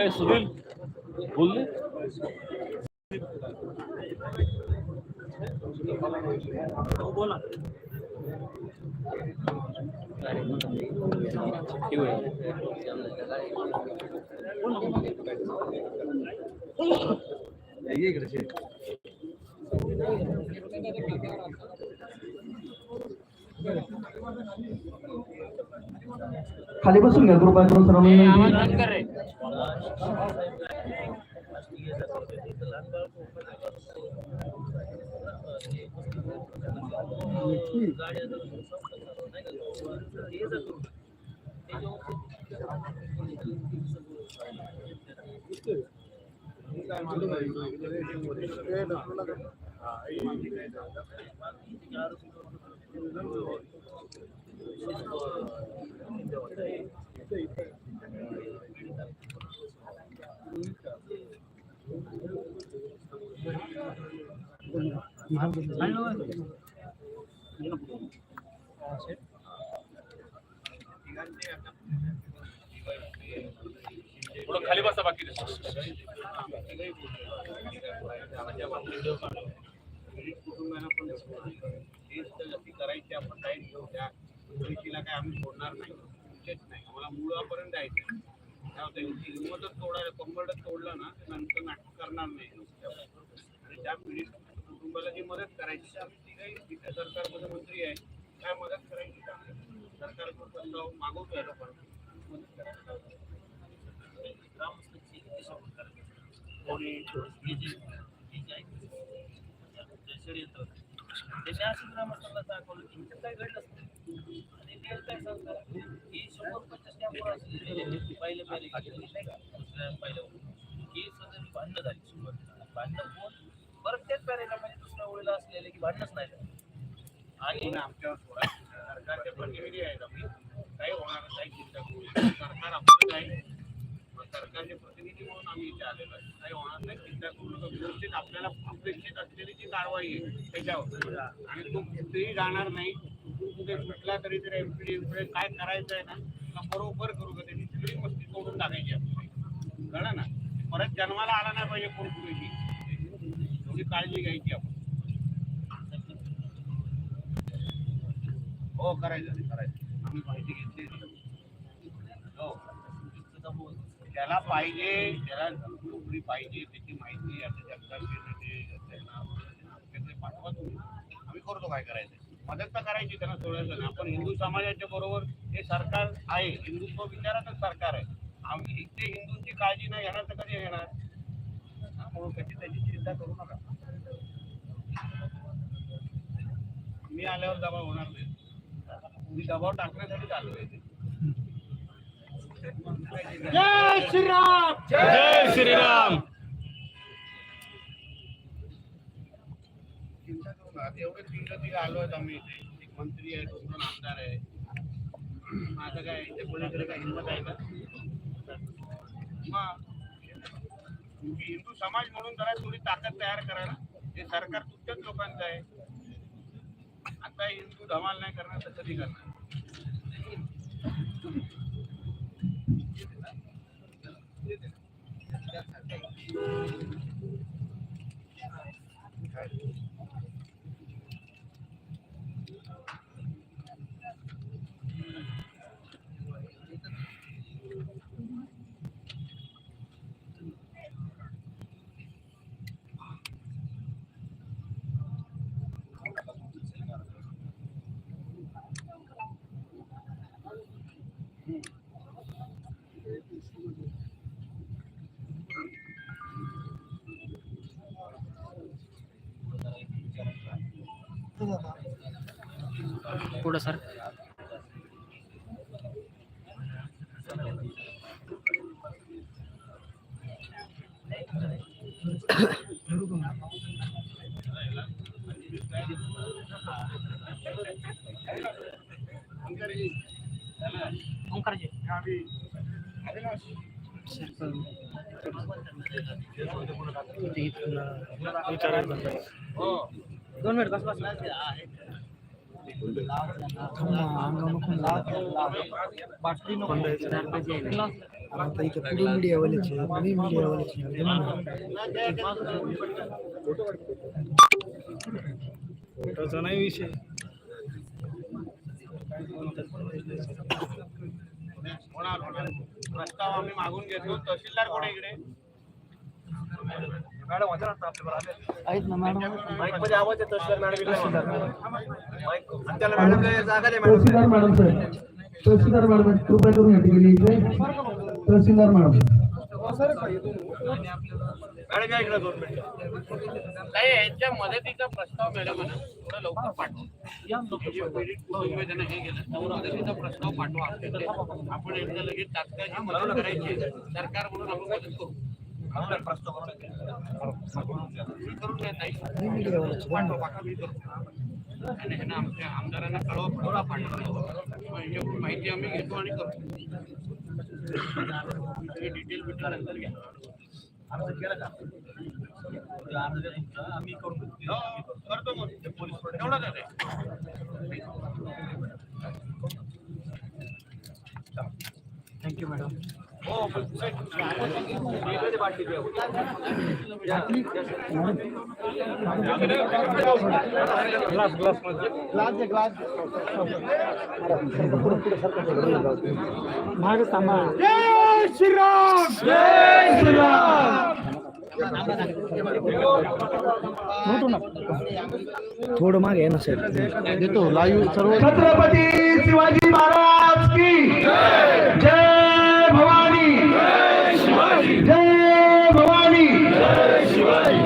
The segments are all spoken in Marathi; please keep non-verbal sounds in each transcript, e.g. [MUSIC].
ए सुनील बोल बोला खाली बसून घ्या कृपया करून सर्वांनी थोडं खाली बसा बाकी. कुटुंबाला पण टेस्ट जशी करायची आपण. काही काय आम्ही सोडणार नाही. तुमचेच नाही. आम्हाला मुळापर्यंत जायचं काय होतं यांची हिंमतच तोडायला कंबरच तोडलं ना ते नंतर नाटक करणार नाही. आणि त्या पीडित कुटुंबाला जी मदत करायची ती आम्ही ती काही तिथे सरकारमध्ये मंत्री आहे काय मदत करायची का सरकारकडून प्रस्ताव मागवतोय लोकांना मदत करायला ग्रामस्थांची त्यांनी असं ग्रामस्थांना दाखवलं की इथं काय घडलंच दुसऱ्या भांडणं झाली भांडणं होऊन परत दुसऱ्या ओळीला असलेले की भांडणच नाही आणि आमच्यावर सोडा सरकारचे प्रतिनिधी आहेत आम्ही काही होणार नाही चिंता करू सरकार आपलं आहे सरकारचे प्रतिनिधी म्हणून आम्ही इथे आलेलो आहे काही होणार नाही चिंता करू नका व्यवस्थित आपल्याला अपेक्षित असलेली जी कारवाई आहे त्याच्यावर आणि तो कुठेही जाणार नाही. कुठे भेटला तरी तर एमपीडी काय करायचं आहे ना बरोबर करू का त्याची सगळी मस्ती तोडून टाकायची आपण कळलं ना? परत जन्माला आला नाही पाहिजे कोण कुठेची थोडी काळजी घ्यायची आपण. हो करायचं करायचं. आम्ही माहिती घेतली. हो. त्याला पाहिजे त्याला नोकरी पाहिजे त्याची माहिती आता जगताचे पाठवा तुम्ही. आम्ही करतो काय करायचं? मदत तर करायची त्यांना सोडायचं नाही आपण हिंदू समाजाच्या बरोबर हे सरकार आहे. हिंदुत्व विचारातच सरकार आहे. आम्ही इथे हिंदूंची काळजी नाही घेणार तर कधी घेणार? हा, म्हणून कधी त्याची चिंता करू नका. मी आल्यावर दबाव होणार नाही. मी दबाव टाकण्यासाठी चालू आहे. ते. जय श्रीराम! जय श्रीराम! चिंता करू नका एवढे तिघ तिघ आलो आहेत आम्ही इथे. एक मंत्री आहे दोन दोन आमदार आहे. मग आता काय इथे कोणीकडे काय हिंमत आहे का? मग हिंदू समाज म्हणून जरा थोडी ताकद तयार करा ना. हे सरकार तुमच्याच लोकांचं आहे. आता हिंदू धमाल नाही करणार तर कधी करणार. पुढं सर ओंकारजी. हो. दोन मिनिट बस बस. होणार होणार प्रस्ताव आम्ही मागून घेतो तहसीलदार कोण आहे इकडे तहसीलदार मॅडम. साहेब तहसीलदार मॅडम कृपया करून या ठिकाणी इथे तहसीलदार मॅडम. नाही यांच्या मदतीचा प्रस्ताव मॅडम ना थोडं लवकर पाठवा. हे गेलं मदतीचा प्रस्ताव पाठवा. आपण एकदा लगेच तात्काळ मदत करायची सरकार म्हणून आपण मदत करू. आणि ह्यांना आमच्या आमदारांना कळवा कळवा पाठवतो माहिती आम्ही घेतो आणि करतो हे डिटेल बिटेल नंतर घ्या आम्ही करून घेतो. करतो मग पोलीस थँक्यू मॅडम जय श्रीराम जय श्रीराम थोडं मागे आहे ना सर देतो लाईव्ह सर्व छत्रपती शिवाजी महाराज की जय।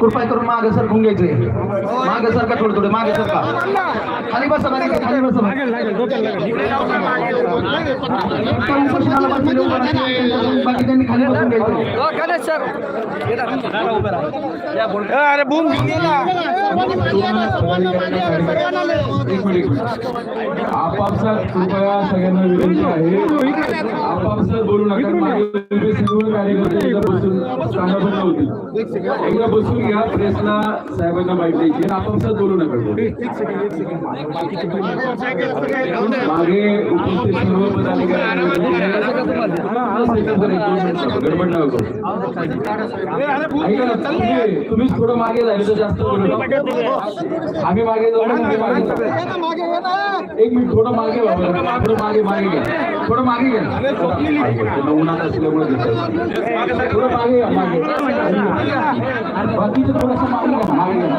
कृपया करून मागे सरकून घ्यायचे. मागे सरका थोडं थोडं मागे सरका. खाली बसा खाली बसा बसलेले उभं राहतील, बाकी त्यांनी खाली बसून घ्यायचं. आपापसात कृपया सगळ्यांना विनंती आहे. आपापसात बोलू नका. सर्व कार्यकर्ते एकदा बसून एकदा बसून घ्या. प्रेसला साहेबांना माहिती द्यायची. आपापसात बोलू नका. मागे उपस्थित सर्व पदाधिकारी. तुम्ही- तुम्हीच थोडं मागे झाले तर जास्त आम्ही मागे जाऊ. एक मिनिट थोडं मागे थोडं मागे मागे घ्या. थोडं मागे घ्या. उन्हात असल्यामुळे थोडं मागे घ्या मागे बाकीचं थोडंसं मागे घ्या मागे घ्या.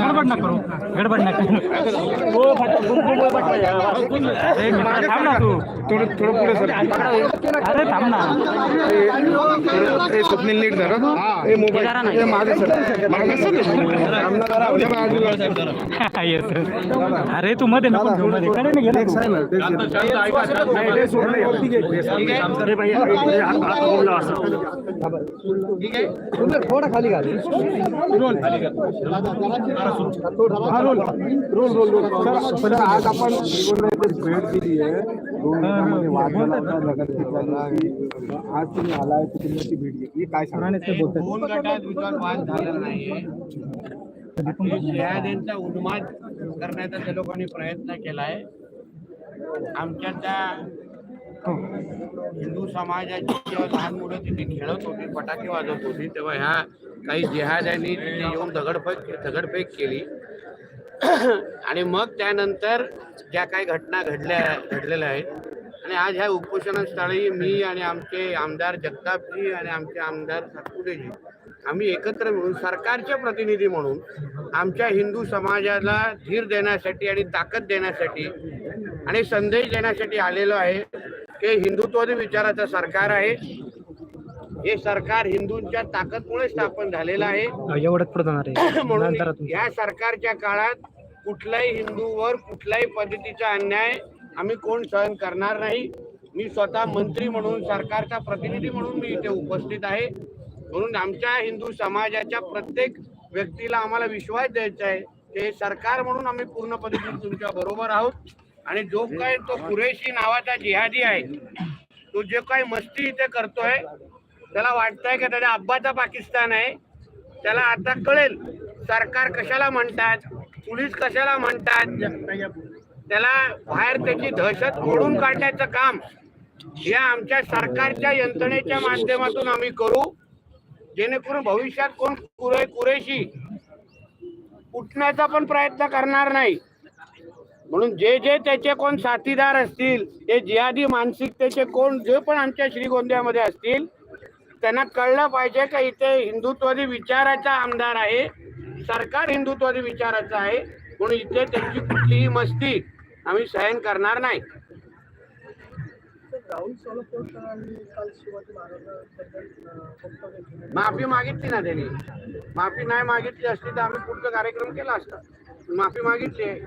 गडबड नका करू. गडबड नका हो थांब ना तू. थोडं थोडं पुढे सर. अरे थांब ना. ए, स्वप्नील नीट धरा. मोबाईल. मागे सर. मागे सर. अरे तू मध्ये नको कडे नाही गेला. थोडा खाली घाल. रोल. हा, roll. Roll roll roll. Sir, sir, आज आपण भेट दिली आहे. आज तुम्ही आलाय ती भेट घेतली काय सांगा दोन गटात वाद नाहीये. शहादेंचा उन्माद करण्याचा त्या लोकांनी प्रयत्न केलाय. आमच्या त्या हिंदू समाजाची जेव्हा लहान मुलं तिथे खेळत होती फटाके वाजवत होती तेव्हा ह्या काही जिहाद्यांनी तिथे येऊन दगडफेक दगडफेक केली. [CLEARS THROAT] आणि मग त्यानंतर ज्या काही घटना घडल्या घडलेल्या आहेत आणि आज ह्या उपोषणस्थळी मी आणि आमचे आमदार जगतापजी आणि आमचे आमदार सातपुतेजी आम्ही एकत्र मिळून सरकारचे प्रतिनिधी म्हणून आमच्या हिंदू समाजाला धीर देण्यासाठी आणि ताकद देण्यासाठी आणि संदेश देण्यासाठी आलेलो आहे. की हिंदुत्ववादी विचाराचं सरकार आहे. हे सरकार हिंदूंच्या ताकदमुळे स्थापन झालेलं आहे. एवढंच आहे. [COUGHS] म्हणून. या सरकारच्या काळात कुठल्याही हिंदूवर कुठल्याही पद्धतीचा अन्याय आम्ही कोण सहन करणार नाही. मी स्वतः मंत्री म्हणून सरकारचा प्रतिनिधी म्हणून मी इथे उपस्थित आहे. म्हणून आमच्या हिंदू समाजाच्या प्रत्येक व्यक्तीला आम्हाला विश्वास द्यायचा आहे. ते सरकार म्हणून आम्ही पूर्ण पद्धतीने तुमच्या बरोबर आहोत. आणि जो काय तो कुरेशी नावाचा जिहादी आहे तो जे काही मस्ती इथे करतोय त्याला वाटतंय का त्याच्या अब्बाचा पाकिस्तान आहे. त्याला आता कळेल सरकार कशाला म्हणतात पोलीस कशाला म्हणतात. त्याला बाहेर त्याची दहशत ओढून काढण्याचं काम या आमच्या सरकारच्या यंत्रणेच्या माध्यमातून आम्ही करू. जेणेकरून भविष्यात कोण कुरे कुरेशी उठण्याचा पण प्रयत्न करणार नाही. म्हणून जे जे त्याचे कोण साथीदार असतील ते जिहादी मानसिकतेचे कोण जे पण आमच्या श्रीगोंद्यामध्ये असतील त्यांना कळलं पाहिजे का इथे हिंदुत्वादी विचाराचा आमदार आहे. सरकार हिंदुत्वादी विचाराचं आहे. म्हणून इथे त्यांची कुठलीही मस्ती आम्ही सहन करणार नाही. माफी मागितली ना त्यांनी. माफी नाही मागितली असती तर आम्ही पुढचा कार्यक्रम केला असता. माफी मागितली आहे.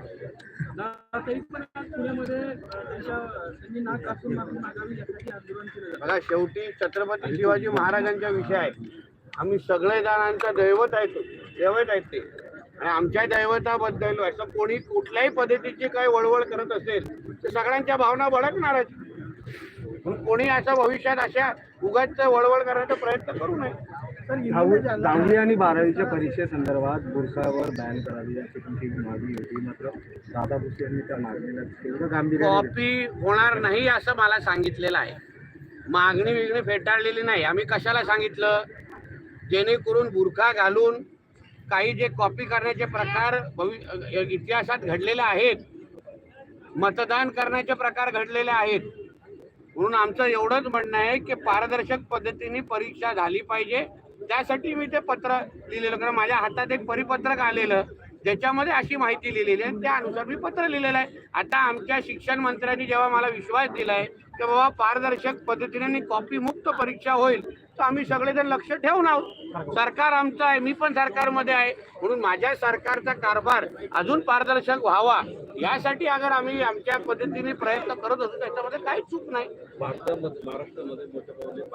बघा शेवटी छत्रपती शिवाजी महाराजांचा विषय आहे आम्ही सगळे जणांचा दैवत आहे तो दैवत आहेत ते. आणि आमच्या दैवताबद्दल असं कोणी कुठल्याही पद्धतीची काही वळवळ करत असेल तर सगळ्यांच्या भावना भडकणारच. म्हणून कोणी असं भविष्यात अशा उगाच वळवळ करण्याचा प्रयत्न करू नये. दहावी आणि बारावीच्या परीक्षेसंदर्भात बुरसावर बॅन करावी अशी तुमची मागणी होती? मात्र दादा भुसे यांनी त्या मागणीला तेवढं गांभीर्याने कॉपी होणार नाही असं मला सांगितलेलं आहे. मागणी विगणी फेटाळलेली नाही. आम्ही कशाला सांगितलं? जेणेकरून बुरखा घालून काही जे कॉपी करण्याचे प्रकार भवि इतिहासात घडलेले आहेत मतदान करण्याचे प्रकार घडलेले आहेत म्हणून आमचं एवढंच म्हणणं आहे की पारदर्शक पद्धतीने परीक्षा झाली पाहिजे. त्यासाठी मी ते पत्र लिहिलेलं कारण माझ्या हातात एक परिपत्रक आलेलं ज्याच्यामध्ये अशी माहिती लिहिलेली आहे त्यानुसार मी पत्र लिहिलेलं आहे. आता आमच्या शिक्षण मंत्र्यांनी जेव्हा मला विश्वास दिलाय की बाबा पारदर्शक पद्धतीने कॉपी मुक्त परीक्षा होईल. तर आम्ही सगळेजण लक्ष ठेवून आहोत. सरकार आमचं आहे मी पण सरकारमध्ये आहे. म्हणून माझ्या सरकारचा कारभार अजून पारदर्शक व्हावा. यासाठी अगर आम्ही आमच्या पद्धतीने प्रयत्न करत असतो त्याच्यामध्ये काही चूक नाही. भारतामध्ये महाराष्ट्रामध्ये मोठ्या प्रमाणात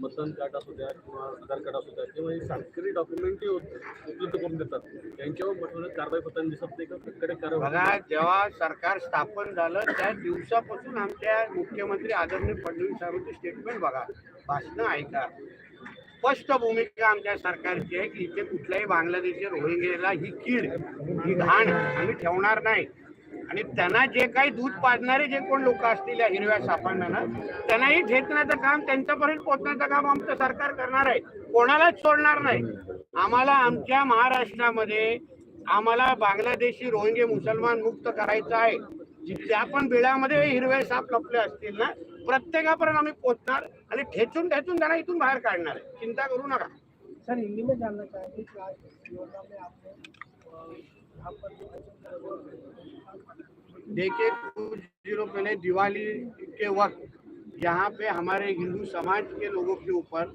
मतदान कार्ड असू द्या किंवा आधार कार्ड असू द्या किंवा हे सरकारी डॉक्युमेंट जे उपलब्ध करून देतात. त्यांच्यावर मोठ्या कारवाई होताना दिसत नाही का? कडे कारवाई जेव्हा सरकार स्थापन झालं त्या दिवसापासून आमच्या मुख्यमंत्री आदरणीय फडणवीस साहेबांचे स्टेटमेंट बघा. भाषणं ऐका. स्पष्ट भूमिका आमच्या सरकारची आहे की इथे कुठल्याही बांगलादेशी रोहिंग्याला ही कीड ही घाण आम्ही ठेवणार नाही. आणि त्यांना जे काही दूध पाजणारे जे कोण लोक असतील या हिरव्या सापांना त्यांनाही ठेचण्याचं काम त्यांच्यापर्यंत पोहोचण्याचं काम आमचं सरकार करणार आहे. कोणालाच सोडणार नाही. आम्हाला आमच्या महाराष्ट्रामध्ये आम्हाला बांगलादेशी रोहिंगे मुसलमान मुक्त करायचं आहे. जिथल्या पण बिळामध्ये हिरवे साप लपले असतील ना प्रत्येकापर्यंत आम्ही पोहोचणार आणि ठेचून ठेचून त्यांना इथून बाहेर काढणार आहे. चिंता करू नका. सर हिंदी में जानना चाहेंगे कि आज इस में आपने यहाँ पर देखिए कुछ दिनों पहले दिवाली के वक्त यहाँ पे हमारे हिंदू समाज के लोगों के ऊपर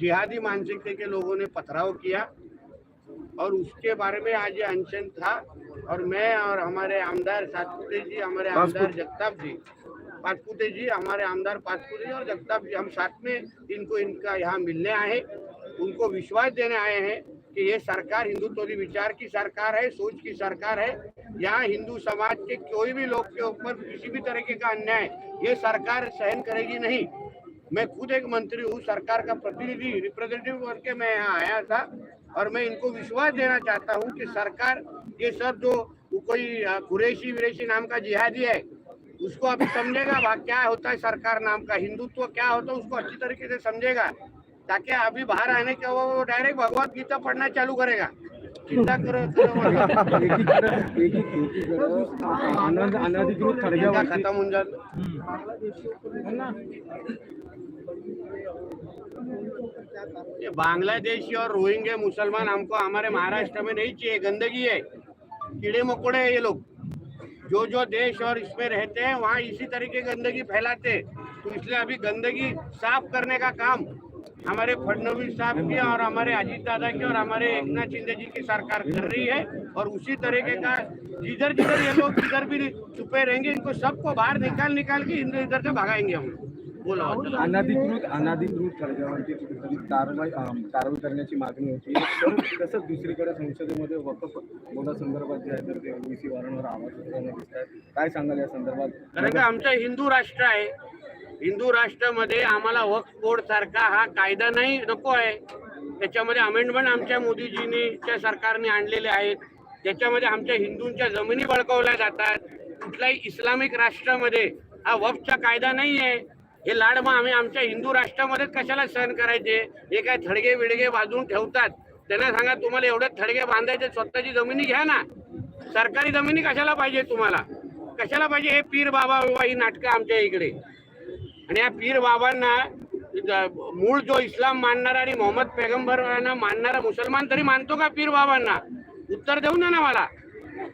जिहादी मानसिकता के लोगों ने पथराव किया। और उसके बारे में आज ये अनशन था। और मैं और हमारे आमदार सातपुते जी हमारे आमदार जगताप जी पाचपुते जी हमारे आमदार पाचपुते जी और जगताप जी हम साथ में इनको इनका यहाँ मिलने आए उनको विश्वास देने आए हैं कि ये सरकार हिंदुत्ववादी विचार की सरकार है सोच की सरकार है। यहाँ हिंदू समाज के कोई भी लोग के ऊपर किसी भी तरीके का अन्याय ये सरकार सहन करेगी नहीं। मैं खुद एक मंत्री हूँ सरकार का प्रतिनिधि रिप्रेजेंटेटिव बन के मैं यहाँ आया था। और मैं इनको विश्वास देना चाहता हूँ कि सरकार ये सब जो कोई कुरेशी विरेशी नाम का जिहादी है उसको अभी समझेगा वहाँ क्या होता है सरकार नाम का हिंदुत्व क्या होता है उसको अच्छी तरीके से समझेगा ताकि अभी बाहर आने के वो डायरेक्ट भगवत गीता पढ़ना चालू करेगा। चिंता करो खत्म होऊन जात। ये बांग्लादेशी और रोहिंगे मुसलमान हमको हमारे महाराष्ट्र में नहीं चाहिए, गंदगी है। कीड़े मकोड़े है ये लोग। जो जो देश और इसमें रहते हैं, वहाँ इसी तरीके गंदगी फैलाते। तो इसलिए अभी गंदगी साफ़ करने का काम हमारे फडनवीस साहब की और हमारे अजीत दादा की और हमारे एक नाथ शिंदे जी की सरकार कर रही है और उसी तरीके का जिधर जिधर ये लोग जिधर भी छुपे रहेंगे, इनको सबको बाहर निकाल निकाल के इधर से भगाएँगे हम। अनधिकृत अनधिकृत थडग्यावरती कुठेतरी कारवाई कारवाई करण्याची मागणी होती. तसंच दुसरीकडे संसदेमध्ये वकफ बोर्डासंदर्भात जे आहे तर ते ओबीसी वारंवार आवाज उठवताना दिसत आहेत. काय सांगाल या संदर्भात? कारण का आमचं हिंदू राष्ट्र आहे. हिंदू राष्ट्रामध्ये आम्हाला वक्फ बोर्ड सारखा हा कायदा नाही नको आहे. त्याच्यामध्ये अमेंडमेंट आमच्या मोदीजींनी सरकारने आणलेले आहेत. त्याच्यामध्ये आमच्या हिंदूंच्या जमिनी बळकावल्या जातात. कुठल्याही इस्लामिक राष्ट्रामध्ये हा वक्फचा कायदा नाही आहे हे लाड मग आम्ही आमच्या हिंदू राष्ट्रामध्येच कशाला सहन करायचे? हे काय थडगे विडगे बाजून ठेवतात? त्यांना सांगा तुम्हाला एवढे थडगे बांधायचे स्वतःची जमिनी घ्या ना. सरकारी जमिनी कशाला पाहिजे तुम्हाला? कशाला पाहिजे? हे पीर बाबा बाबा ही नाटकं आमच्या इकडे. आणि या पीर बाबांना मूळ जो इस्लाम मानणारा आणि मोहम्मद पैगंबरांना मानणारा मुसलमान तरी मानतो का पीर बाबांना? उत्तर देऊ ना ना मला.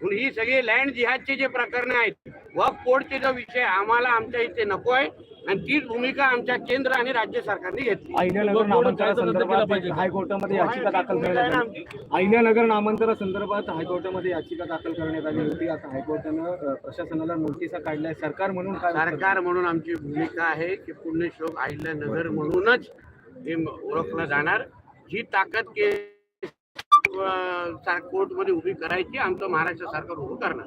ही सगळी लँड जिहादचे जे प्रकरण आहेत वक्फ कोडचे जो विषय आम्हाला आमच्या इथे नको आहे आणि तीच भूमिका आमच्या केंद्र आणि राज्य सरकारने घेतली. अहिल्यानगर नामांतरासंदर्भात हायकोर्टामध्ये याचिका दाखल करण्यात आली. अहिल्यानगर नामांतरासंदर्भात हायकोर्टामध्ये याचिका दाखल करण्यात आली होती. आता हायकोर्टानं प्रशासनाला नोटिसा काढल्या सरकार म्हणून सरकार म्हणून आमची भूमिका आहे की पुण्यश्लोक अहिल्यानगर म्हणूनच हे ओळखलं जाणार. जी ताकद के कोर्टमध्ये उभी करायची आमचं महाराष्ट्र सरकार उभं करणार.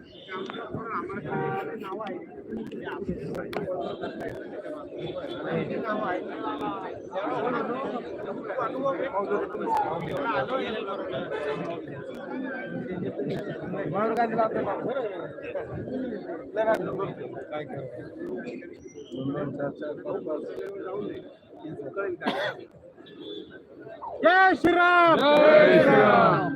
धन्यवाद. जय श्रीराम जय श्रीराम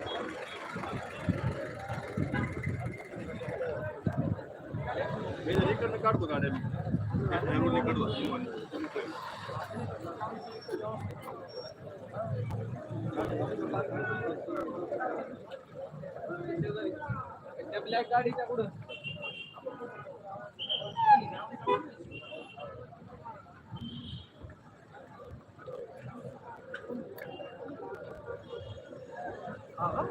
जय श्रीराम हॅलो मी इकडे आलतो सेवन सिंगल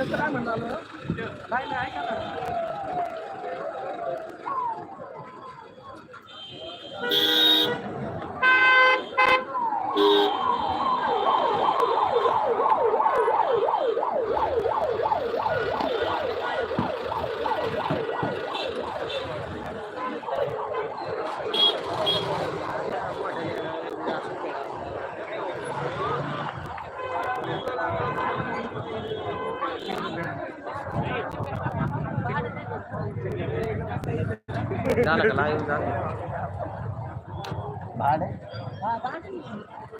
त्याचं काय म्हणाल? नाही नाही ऐका ना. झालं का? live झालं?